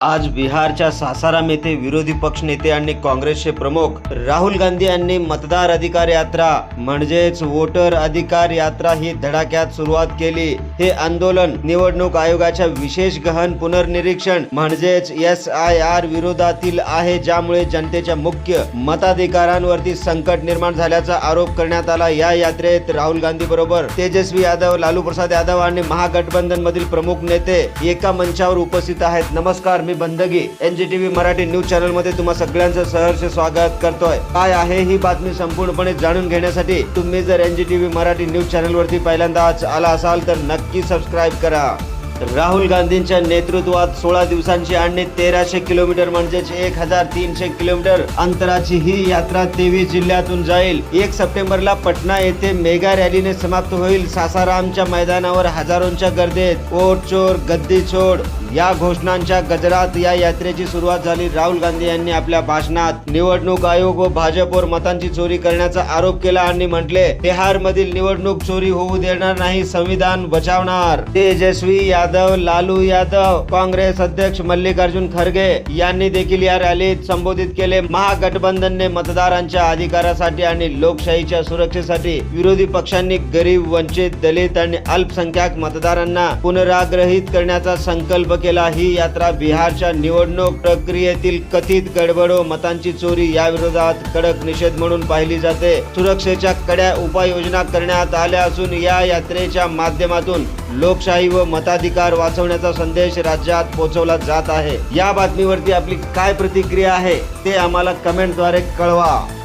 आज बिहारच्या सासाराम येथे विरोधी पक्षनेते आणि काँग्रेसचे प्रमुख राहुल गांधी यांनी मतदार अधिकार यात्रा म्हणजेच वोटर अधिकार यात्रा ही धडाक्यात सुरुवात केली. हे आंदोलन निवडणूक आयोगाच्या विशेष गहन पुनर्निरीक्षण म्हणजेच एस आय आर विरोधातील आहे ज्यामुळे जनतेच्या मुख्य मताधिकारांवरती संकट निर्माण झाल्याचा आरोप करण्यात आला. या यात्रेत राहुल गांधी बरोबर तेजस्वी यादव लालू प्रसाद यादव आणि महागठबंधन मधील प्रमुख नेते एका मंचावर उपस्थित आहेत. नमस्कार मी बंदगी. एनजीटीव्ही मराठी न्यूज चॅनलमध्ये तुम्हा सगळ्यांचं सहर्ष स्वागत करतोय. काय आहे ही बातमी संपूर्णपणे जाणून घेण्यासाठी तुम्ही जर एनजीटीव्ही मराठी न्यूज चॅनल वरती पहिल्यांदाच आला असाल तर नक्की सबस्क्राईब करा. राहुल गांधींच्या नेतृत्वात सोळा दिवसांची आणि तेराशे किलोमीटर म्हणजेच एक हजार तीनशे किलोमीटर अंतराची ही यात्रा तेवीस जिल्ह्यातून जाईल. एक सप्टेंबरला पटना येथे मेगा रॅलीने समाप्त होईल. सासारामच्या मैदानावर हजारोंच्या गर्दीत ओट चोर गद्दी छोड या घोषणांच्या गजरात या यात्रेची सुरुवात झाली. राहुल गांधी यांनी आपल्या भाषणात निवडणूक आयोग व भाजपवर मतांची चोरी करण्याचा आरोप केला आणि म्हटले बिहार मधील निवडणूक चोरी होऊ देणार नाही संविधान बचावणार. तेजस्वी यादव लालू यादव काँग्रेस अध्यक्ष मल्लिकार्जुन खरगे यांनी देखील या रॅलीत संबोधित केले. महागठबंधनने मतदारांच्या अधिकारासाठी आणि लोकशाहीच्या सुरक्षेसाठी विरोधी पक्षांनी गरीब वंचित दलित आणि अल्पसंख्याक मतदारांना पुनराग्रहित करण्याचा संकल्प केला. ही यात्रा बिहारच्या निवडणूक प्रक्रियेतील कथित गडबडो मतांची चोरी या विरोधात कडक निषेध म्हणून पाहिली जाते. सुरक्षेच्या कड्या उपाययोजना करण्यात आल्या असून या यात्रेच्या माध्यमातून लोकशाही व मताधिकार वाचवण्याचा संदेश राज्यात पोहोचवला जात आहे. या बातमीवरती आपली काय प्रतिक्रिया आहे ते आम्हाला कमेंटद्वारे कळवा.